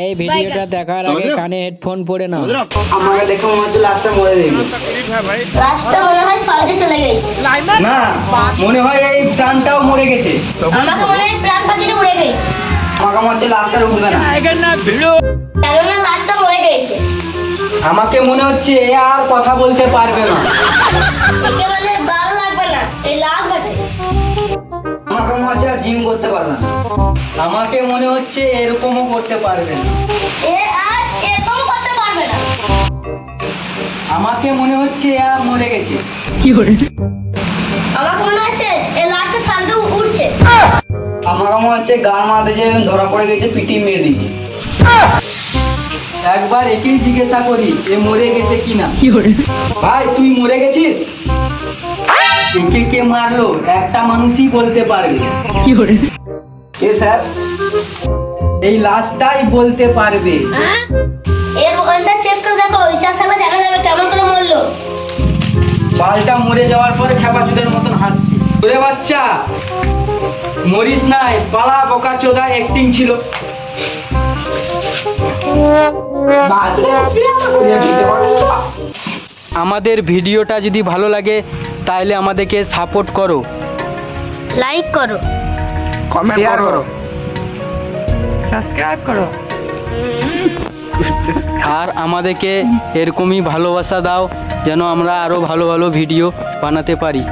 এই ভিডিওটা দেখার আগে কানে হেডফোন পরে নাও। আমাকে দেখে মনে হচ্ছে লাস্টটা মরে দেবে লাস্টটা মনে হয় স্বর্গে চলে গেছে। না মনে হয় এই প্রাণটাও মরে গেছে। আমাকে মনে হয় প্রাণ পাখিটা উড়ে গেছে। আমাকে মনে হচ্ছে লাস্টটা উঠবে না। কেননা লাস্টটা মরে গেছে? আমাকে মনে হচ্ছে আর কথা বলতে পারবে না। একে বলে জিম করতে পারবে না। আমাকে মনে হচ্ছে এরকমও করতে পারবে না। এ আর এরকম করতে পারবে না। আমাকে মনে হচ্ছে এ আর মরে গেছে। আমাকে মনে হচ্ছে উঠছে আমাকে মনে হচ্ছে গান মারতে যে ধরা পড়ে গেছে পিটি মেরে দিয়েছে। একবার একেই জিজ্ঞাসা করি এ মরে গেছে কিনা? কি করে? ভাই তুই মরে গেছিস? একে কে মারলো একটা মানুষই বলতে পারবে। কে স্যার? এই লাস্টটাই বলতে পারবে। এর ওখানটা চেক করে দেখো ইচ্ছা থাকলে জানা যাবে কেমন করে মরলো। বালটা মরে যাওয়ার পরে খেপাচুদের মতন হাসছি। ওরে বাচ্চা মরিস নাই পালা বোকা চোদা অ্যাক্টিং ছিল। আমাদের ভিডিওটা যদি ভালো লাগে তাহলে আমাদেরকে সাপোর্ট করো। লাইক করো। কমেন্ট করো। সাবস্ক্রাইব করো। আর আমাদেরকে এরকমই ভালোবাসা দাও যেন আমরা আরও ভালো ভালো ভিডিও বানাতে পারি।